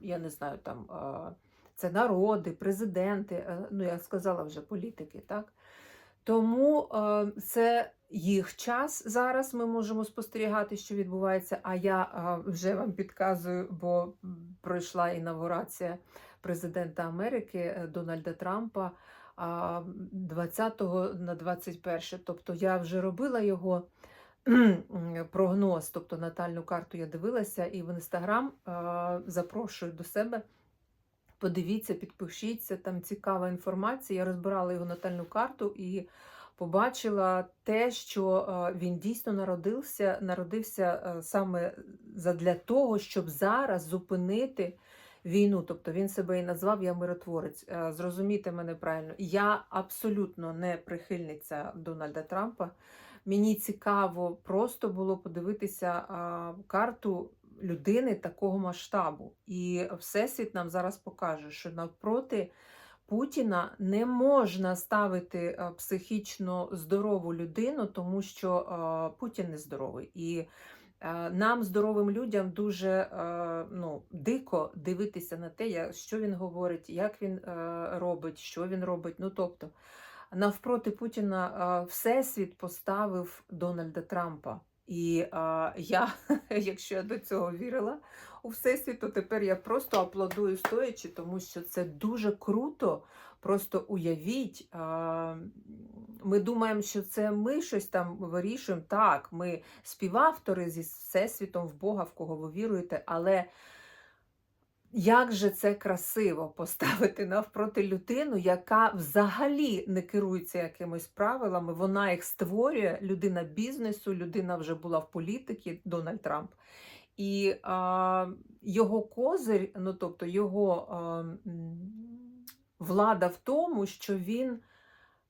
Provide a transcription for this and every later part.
я не знаю, там це народи, президенти, е, ну я сказала вже політики, так? Тому це їх час зараз. Ми можемо спостерігати, що відбувається. А я вже вам підказую, бо пройшла інавгурація президента Америки е, Дональда Трампа 20 на 21. Тобто я вже робила його прогноз, тобто натальну карту я дивилася, і в інстаграм запрошую до себе. Подивіться, підпишіться, там цікава інформація. Я розбирала його натальну карту і побачила те, що він дійсно народився, народився саме для того, щоб зараз зупинити війну. Тобто він себе і назвав Я миротворець. Зрозумійте мене правильно, я абсолютно не прихильниця Дональда Трампа. Мені цікаво просто було подивитися карту людини такого масштабу. І Всесвіт нам зараз покаже, що навпроти Путіна не можна ставити психічно здорову людину, тому що Путін не здоровий. І нам, здоровим людям, дуже ну, дико дивитися на те, що він говорить, як він робить, що він робить. Ну, тобто, навпроти Путіна Всесвіт поставив Дональда Трампа. І а, я, якщо я до цього вірила у Всесвіт, то тепер я просто аплодую стоячи, тому що це дуже круто. Просто уявіть, а, ми думаємо, що це ми щось там вирішуємо. Так, ми співавтори зі Всесвітом в Бога, в кого ви віруєте, але. Як же це красиво поставити навпроти людину, яка взагалі не керується якимись правилами, вона їх створює, людина бізнесу, людина вже була в політиці, Дональд Трамп. І а, його козир, ну тобто його а, влада в тому, що він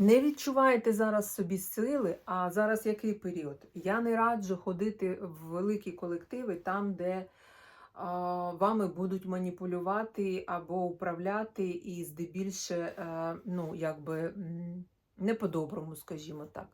не відчуваєте зараз собі сили, а зараз який період? Я не раджу ходити в великі колективи там, де вами будуть маніпулювати або управляти, і здебільше, е, ну, якби не по-доброму, скажімо так.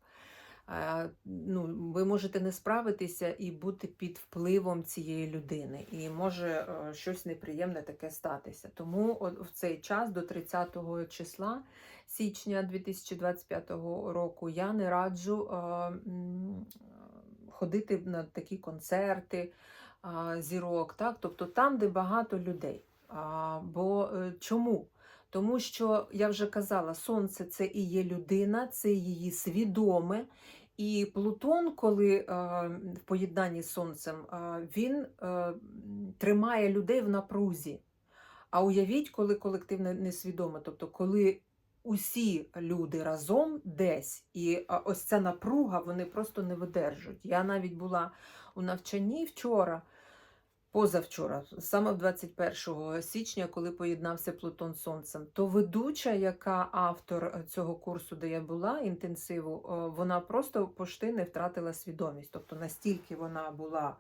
Е, Ну, ви можете не справитися і бути під впливом цієї людини, і може е, щось неприємне таке статися. Тому в цей час до 30 числа січня 2025 року я не раджу е, ходити на такі концерти зірок, так? тобто там, де багато людей. Бо чому? Тому що я вже казала, сонце це і є людина, це її свідоме. І Плутон, коли е, в поєднанні з сонцем, е, він е, тримає людей в напрузі. А уявіть, коли колективне несвідоме, тобто коли усі люди разом десь, і ось ця напруга вони просто не видержують. Я навіть була у навчанні вчора, позавчора, саме 21 січня, коли поєднався Плутон з Сонцем, то ведуча, яка автор е, цього курсу, де я була, інтенсиву, е, вона просто пошти не втратила свідомість. Тобто настільки вона була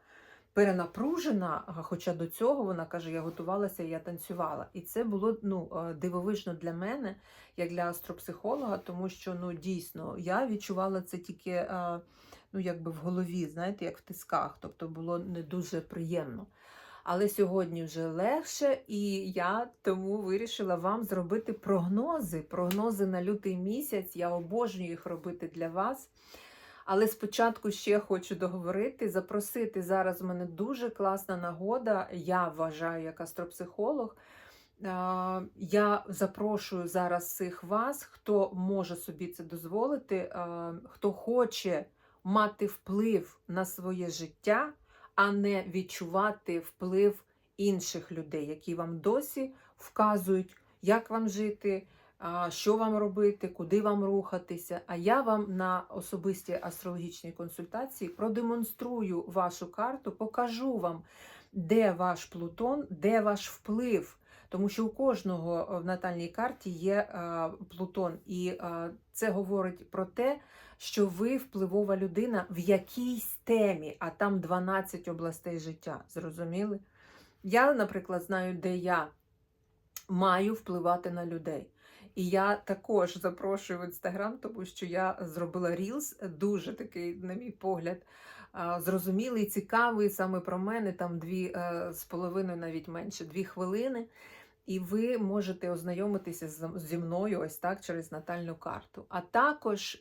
перенапружена, хоча до цього вона каже, я готувалася, я танцювала. І це було ну, е, дивовижно для мене, як для астропсихолога, тому що ну, дійсно я відчувала це тільки ну, якби в голові, знаєте, як в тисках. Тобто було не дуже приємно. Але сьогодні вже легше, і я тому вирішила вам зробити прогнози. Прогнози на лютий місяць. Я обожнюю їх робити для вас. Але спочатку ще хочу договорити, запросити зараз в мене дуже класна нагода. Я вважаю, як астропсихолог, Я запрошую зараз всіх вас, хто може собі це дозволити, хто хоче мати вплив на своє життя, а не відчувати вплив інших людей, які вам досі вказують, як вам жити, що вам робити, куди вам рухатися. А я вам на особистій астрологічній консультації продемонструю вашу карту, покажу вам, де ваш Плутон, де ваш вплив. Тому що у кожного е, в натальній карті є е, Плутон, і е, це говорить про те, що ви впливова людина в якійсь темі, а там 12 областей життя. Зрозуміли? Я, наприклад, знаю, де я маю впливати на людей. І я також запрошую в інстаграм, тому що я зробила рілс, дуже такий, на мій погляд, зрозумілий, цікавий саме про мене, там дві з половиною, навіть менше, дві хвилини. І ви можете ознайомитися зі мною ось так через натальну карту. А також е,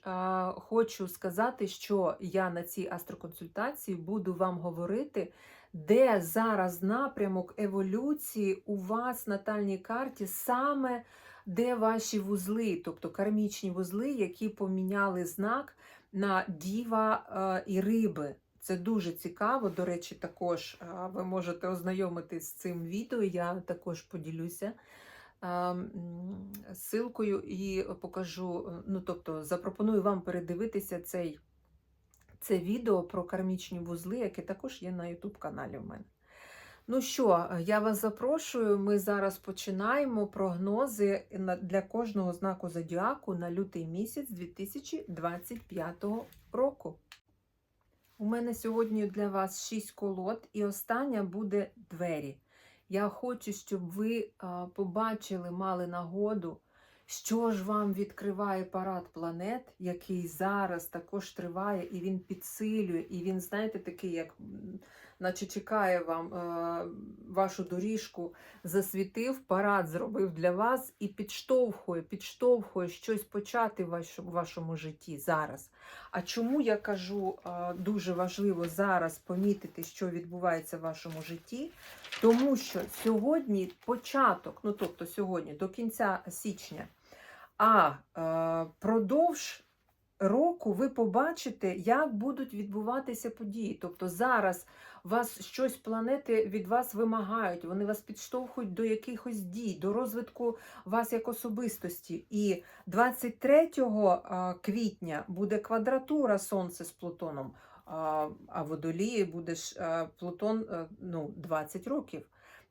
хочу сказати, що я на цій астроконсультації буду вам говорити, де зараз напрямок еволюції у вас натальній карті, саме де ваші вузли, тобто кармічні вузли, які поміняли знак на діва е, і риби. Це дуже цікаво. До речі, також ви можете ознайомитись з цим відео. Я також поділюся ссылкою і покажу. е, Ну, тобто, запропоную вам передивитися цей, це відео про кармічні вузли, яке також є на YouTube каналі в мене. Ну що, я вас запрошую. Ми зараз починаємо прогнози для кожного знаку зодіаку на лютий місяць 2025 року. У мене сьогодні для вас 6 колод, і остання буде двері. Я хочу, щоб ви побачили, мали нагоду, що ж вам відкриває парад планет, який зараз також триває, і він підсилює, і він, знаєте, такий, як наче чекає вам е, вашу доріжку, засвітив, парад зробив для вас і підштовхує, підштовхує щось почати в вашому, житті зараз. А чому я кажу, е, дуже важливо зараз помітити, що відбувається в вашому житті? Тому що сьогодні початок, ну тобто сьогодні до кінця січня, а е, продовж року ви побачите, як будуть відбуватися події. Тобто зараз вас щось планети від вас вимагають, вони вас підштовхують до якихось дій, до розвитку вас як особистості. І 23 а, квітня буде квадратура Сонця з Плутоном, а Водолії буде ж Плутон ну, 20 років.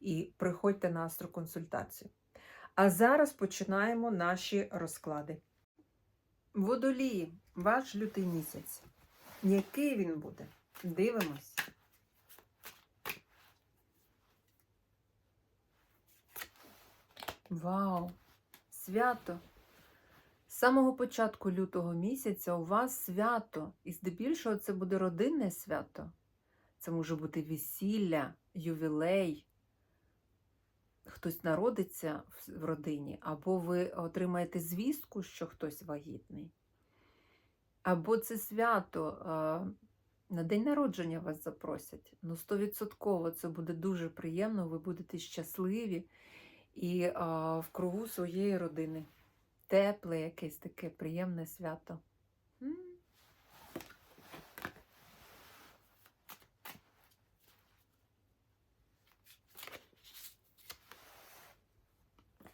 і приходьте на астроконсультацію. А зараз починаємо наші розклади. Водолії, ваш лютий місяць. Який він буде? Дивимось. Вау! Свято! З самого початку лютого місяця у вас свято. І здебільшого це буде родинне свято. Це може бути весілля, ювілей. Хтось народиться в- родині, або ви отримаєте звістку, що хтось вагітний. Або це свято на день народження вас запросять. Ну, стовідсотково це буде дуже приємно, ви будете щасливі і в кругу своєї родини. Тепле якесь таке приємне свято.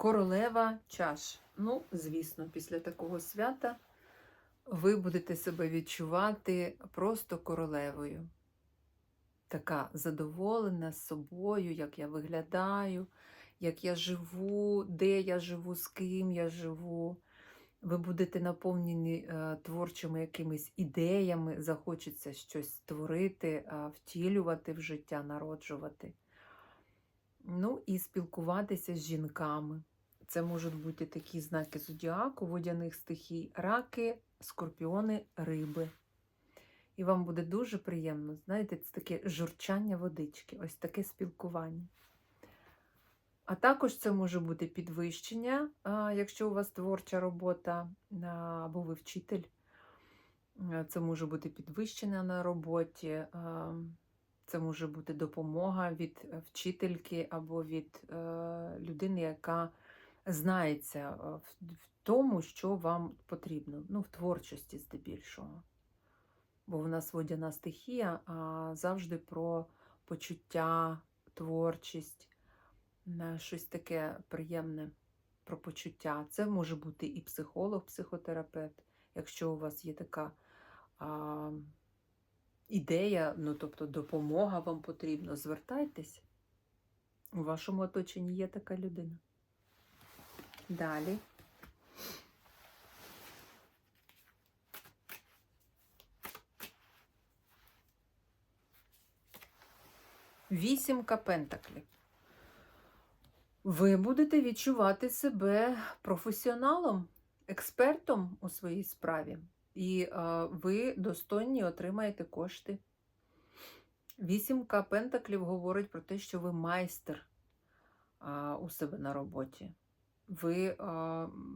Королева чаш. Ну, звісно, після такого свята ви будете себе відчувати просто королевою. Така задоволена собою, як я виглядаю, як я живу, де я живу, з ким я живу. Ви будете наповнені е, творчими якимись ідеями, захочеться щось створити, е, втілювати в життя, народжувати. Ну і спілкуватися з жінками. Це можуть бути такі знаки зодіаку, водяних стихій, раки, скорпіони, риби. І вам буде дуже приємно, знаєте, це таке журчання водички, ось таке спілкування. А також це може бути підвищення, якщо у вас творча робота або ви вчитель. Це може бути підвищення на роботі, це може бути допомога від е, вчительки або від е, людини, яка знається в тому, що вам потрібно, ну, в творчості здебільшого. Бо в нас водяна стихія а завжди про почуття, творчість, щось таке приємне про почуття. Це може бути і психолог, психотерапевт, якщо у вас є така а, ідея, ну тобто допомога вам потрібна, звертайтесь. У вашому оточенні є така людина. Далі. Вісімка пентаклів. Ви будете відчувати себе професіоналом, експертом у своїй справі, і а, ви достойні отримаєте кошти. Вісімка пентаклів говорить про те, що ви майстер а, у себе на роботі. Ви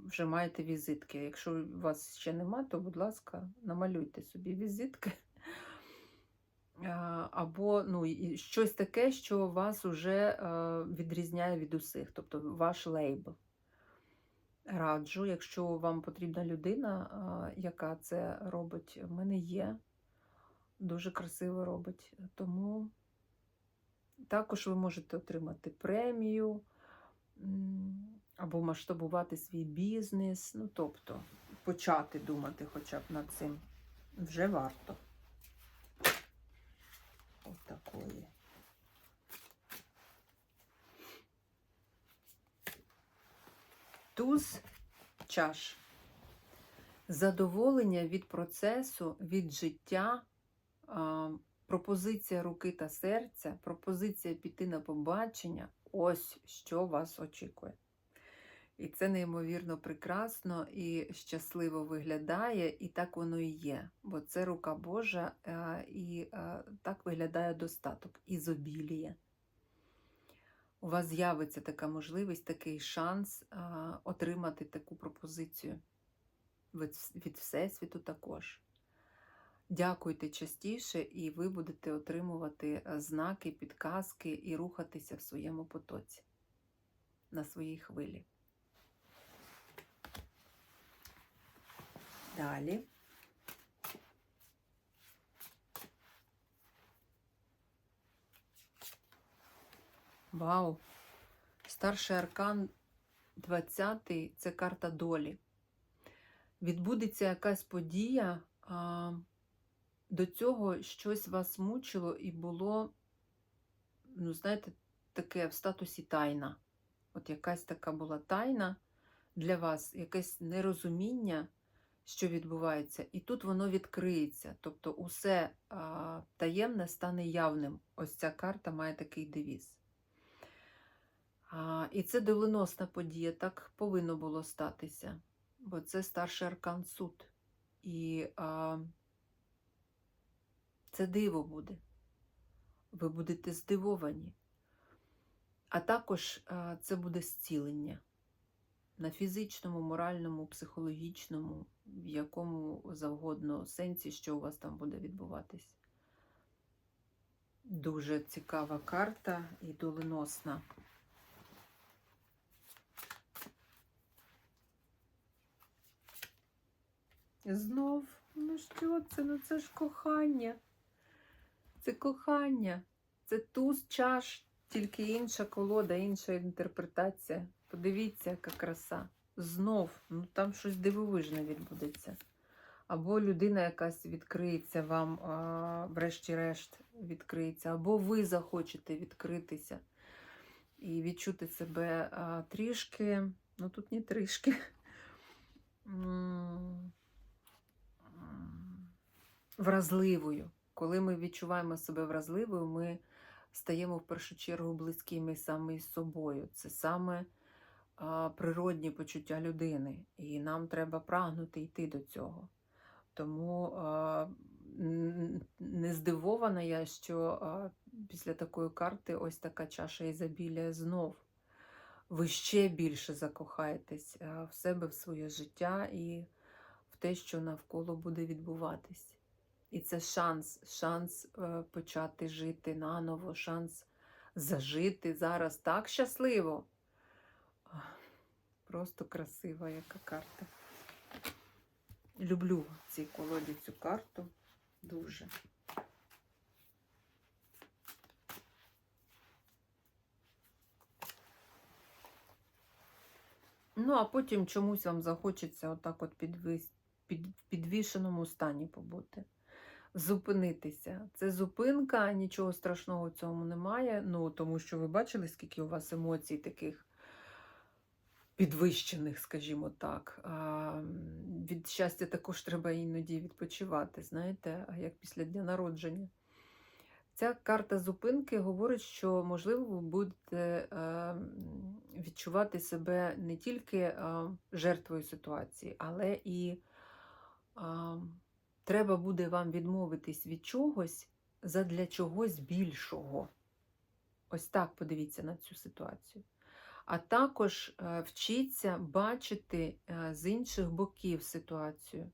вже маєте візитки. Якщо вас ще нема, то, будь ласка, намалюйте собі візитки. Або ну, щось таке, що вас вже е, відрізняє від усіх, тобто ваш лейбл. Раджу, якщо вам потрібна людина, яка це робить, в мене є, дуже красиво робить. Тому також ви можете отримати премію або масштабувати свій бізнес, ну, тобто почати думати хоча б над цим вже варто. Ось такої. Туз чаш. Задоволення від процесу, від життя, пропозиція руки та серця, пропозиція піти на побачення ось що вас очікує. І це неймовірно прекрасно і щасливо виглядає, і так воно і є. Бо це рука Божа, е, і е, так виглядає достаток, ізобіліє. У вас з'явиться така можливість, такий шанс е, отримати таку пропозицію від Всесвіту також. Дякуйте частіше, і ви будете отримувати знаки, підказки і рухатися в своєму потоці на своїй хвилі. Далі. Вау! Старший аркан 20 це карта долі. Відбудеться якась подія, а, до цього щось вас мучило і було, ну, знаєте, таке в статусі тайна. От якась така була тайна для вас, якесь нерозуміння що відбувається, і тут воно відкриється. Тобто усе а, таємне стане явним. Ось ця карта має такий девіз. А, І це доленосна подія, так повинно було статися, бо це старший аркан суд. І а, це диво буде. Ви будете здивовані. А також а, це буде зцілення на фізичному, моральному, психологічному, в якому завгодно сенсі, що у вас там буде відбуватись. Дуже цікава карта і доленосна. Знов, ну що це? Ну це ж кохання. Це кохання. Це туз чаш, тільки інша колода, інша інтерпретація. Подивіться, яка краса. Знов, ну там щось дивовижне відбудеться. або людина якась відкриється вам, врешті-решт відкриється, або ви захочете відкритися і відчути себе трішки, ну тут не трішки. Вразливою. Коли ми відчуваємо себе вразливою, ми стаємо в першу чергу близькими саме із собою. Це саме природні почуття людини, і нам треба прагнути йти до цього. Тому не здивована я, що після такої карти ось така чаша ізобілія знов. Ви ще більше закохаєтесь в себе, в своє життя і в те, що навколо буде відбуватись. І це шанс, шанс е, почати жити наново, шанс зажити зараз так щасливо. Просто красива яка карта. Люблю в цій колоді цю карту дуже. Ну, а потім чомусь вам захочеться отак от підвис... підвішеному стані побути. Зупинитися. Це зупинка, нічого страшного в цьому немає. Ну, тому що ви бачили, скільки у вас емоцій таких підвищених, скажімо так. Від щастя також треба іноді відпочивати, знаєте, як після дня народження. Ця карта зупинки говорить, що, можливо, ви будете відчувати себе не тільки жертвою ситуації, але і треба буде вам відмовитись від чогось задля чогось більшого. Ось так подивіться на цю ситуацію. А також е, вчіться бачити е, з інших боків ситуацію.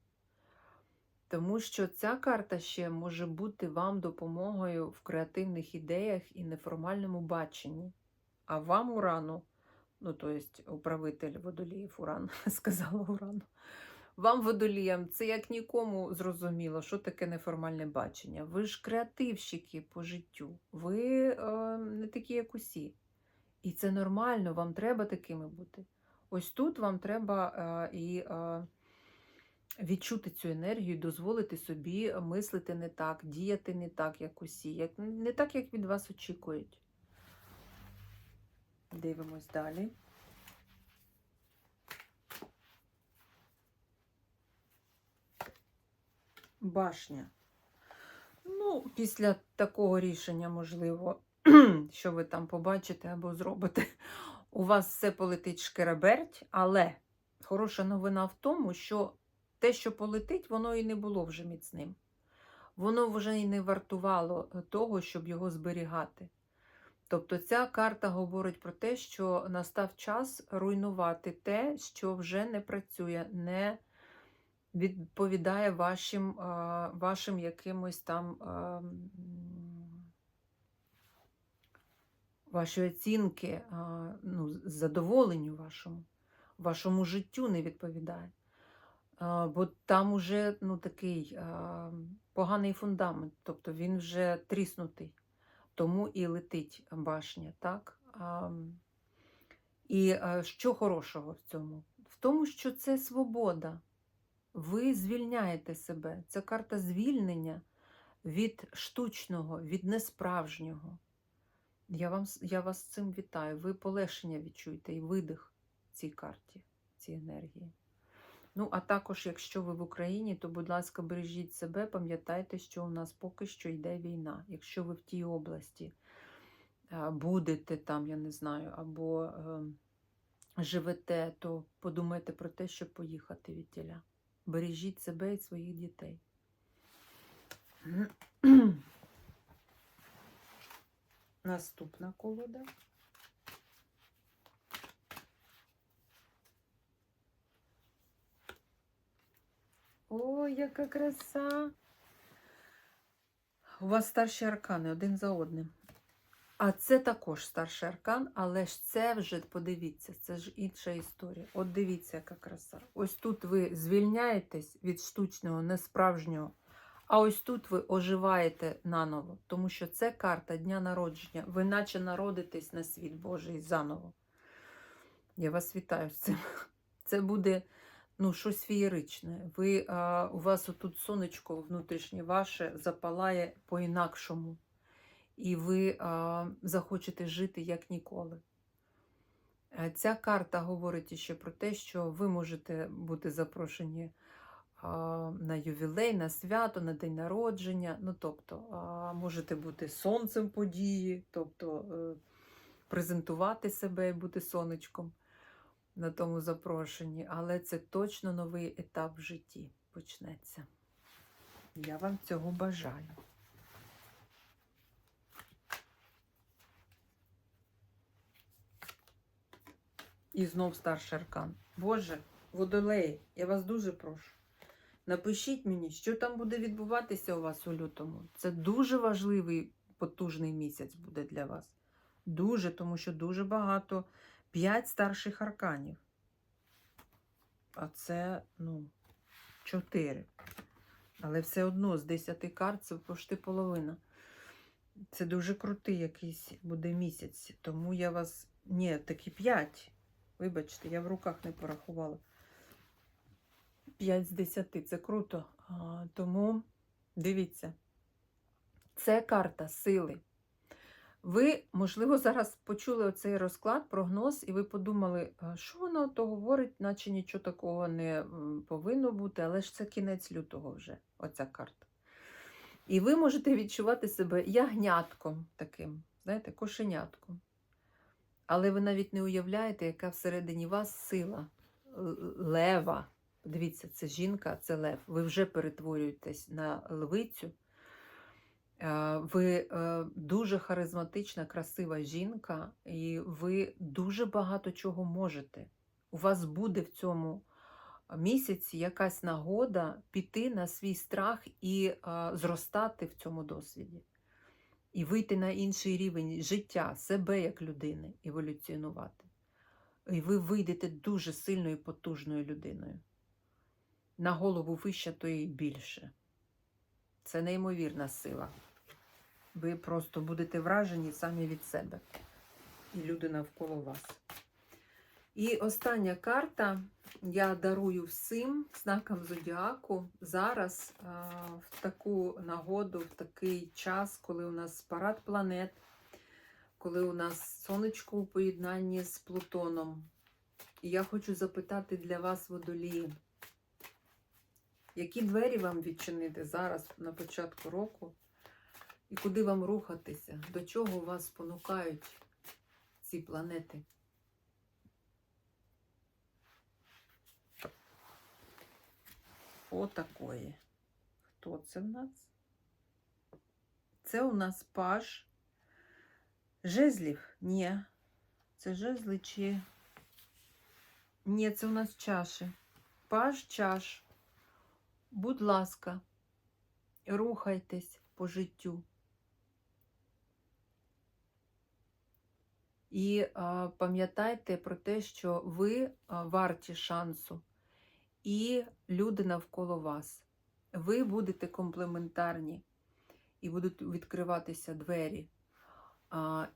Тому що ця карта ще може бути вам допомогою в креативних ідеях і неформальному баченні. А вам урану, ну то есть управитель водоліїв Уран, сказала Урану. Вам, водоліям, це як нікому зрозуміло, що таке неформальне бачення. Ви ж креативщики по життю, ви е, не такі, як усі. І це нормально, вам треба такими бути. Ось тут вам треба е, і е, відчути цю енергію, дозволити собі мислити не так, діяти не так, як усі, як, не так, як від вас очікують. Дивимось далі. Башня. Ну, після такого рішення, можливо, що ви там побачите або зробите, у вас все полетить шкереберть, але хороша новина в тому, що те, що полетить, воно і не було вже міцним. Воно вже і не вартувало е, того, щоб його зберігати. Тобто ця карта говорить про те, що настав час руйнувати те, що вже не працює, не відповідає вашим, вашим якимось там а, м, ваші оцінки, ну, задоволенню вашому, вашому життю не відповідає. Бо там уже ну, такий поганий фундамент, тобто він вже тріснутий, тому і летить башня. так? І що хорошого в цьому? В тому, що це свобода. Ви звільняєте себе. Це карта звільнення від штучного, від несправжнього. Я, вам, я вас з цим вітаю. Ви полегшення відчуєте і видих цій карті, цій енергії. Ну, а також, якщо ви в Україні, то, будь ласка, бережіть себе, пам'ятайте, що у нас поки що йде війна. Якщо ви в тій області будете там, я не знаю, або е, живете, то подумайте про те, щоб поїхати від тіля. Бережіть себе і своїх дітей. Наступна колода. Ой, яка краса! У вас старші аркани один за одним. А це також старший аркан, але ж це вже, подивіться, це ж інша історія. От дивіться, яка краса. Ось тут ви звільняєтесь від штучного, несправжнього, а ось тут ви оживаєте наново, тому що це карта дня народження. Ви наче народитесь на світ Божий заново. Я вас вітаю з цим. Це буде ну, щось феєричне. Ви, а, у вас отут сонечко внутрішнє ваше запалає по-інакшому. І ви а, захочете жити як ніколи. Е, Ця карта говорить ще про те, що ви можете бути запрошені на ювілей, на свято, на день народження. Ну, тобто, можете бути сонцем події, тобто е, презентувати себе і бути сонечком на тому запрошенні. Але це точно новий етап в житті почнеться. Я вам цього бажаю. І знов старший аркан. Боже, водолеї, я вас дуже прошу. Напишіть мені, що там буде відбуватися у вас у лютому. Це дуже важливий, потужний місяць буде для вас. Дуже, тому що дуже багато. П'ять старших арканів. А це, ну, чотири. Але все одно з 10 карт це почти половина. Це дуже крутий якийсь буде місяць. Тому я вас. Ні, такі 5. Вибачте, я в руках не порахувала. 5 з 10 це круто. Тому дивіться, це карта сили. Ви, можливо, зараз почули оцей розклад, прогноз, і ви подумали, що воно то говорить, наче нічого такого не повинно бути, але ж це кінець лютого вже, оця карта. І ви можете відчувати себе ягнятком таким, знаєте, кошенятком. Але ви навіть не уявляєте, яка всередині вас сила лева. Дивіться, це жінка, це лев. Ви вже перетворюєтесь на левицю. Е, Ви е, дуже харизматична, красива жінка, і ви дуже багато чого можете. У вас буде в цьому місяці якась нагода піти на свій страх і е, зростати в цьому досвіді. І вийти на інший рівень життя, себе як людини, еволюціонувати. І ви вийдете дуже сильною, потужною людиною. На голову вище, то і більше. Це неймовірна сила. Ви просто будете вражені самі від себе і люди навколо вас. І остання карта я дарую всім знакам зодіаку зараз в таку нагоду, в такий час, коли у нас парад планет, коли у нас сонечко у поєднанні з Плутоном. І я хочу запитати для вас, водолії, які двері вам відчинити зараз на початку року? І куди вам рухатися? До чого вас спонукають ці планети? Отакої. Хто це в нас? Це у нас паж жезлів. Ні. Це жезли чи. Ні, це у нас чаші. Паж чаш. Будь ласка, рухайтесь по життю. І пам'ятайте про те, що ви варті шансу, і люди навколо вас. Ви будете комплементарні, і будуть відкриватися двері.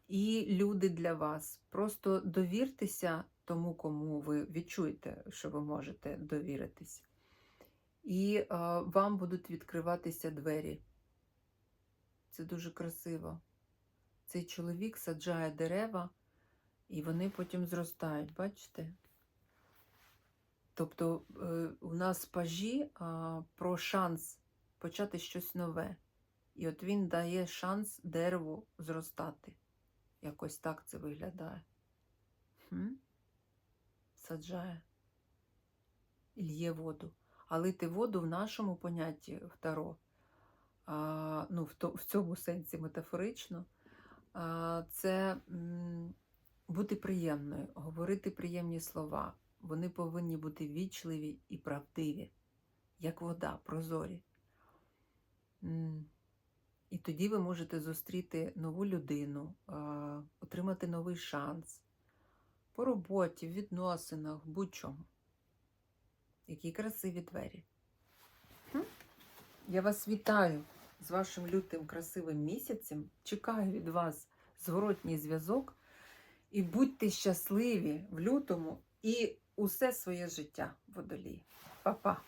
І люди для вас. Просто довіртеся тому, кому ви відчуєте, що ви можете довіритись. І вам будуть відкриватися двері. Це дуже красиво. Цей чоловік саджає дерева, і вони потім зростають, бачите? Тобто е, у нас пажі про шанс почати щось нове. І от він дає шанс дереву зростати. Якось так це виглядає. Хм? Саджає. І лє воду. А лити воду в нашому понятті в Таро, а, ну, в, то, в цьому сенсі метафорично, а, це м, бути приємною, говорити приємні слова. Вони повинні бути вічливі і правдиві, як вода, прозорі. М, І тоді ви можете зустріти нову людину, а, отримати новий шанс по роботі, в відносинах, будь-чому. Які красиві двері. Я вас вітаю з вашим лютим красивим місяцем. Чекаю від вас зворотній зв'язок. І будьте щасливі в лютому і усе своє життя водолії. Па-па!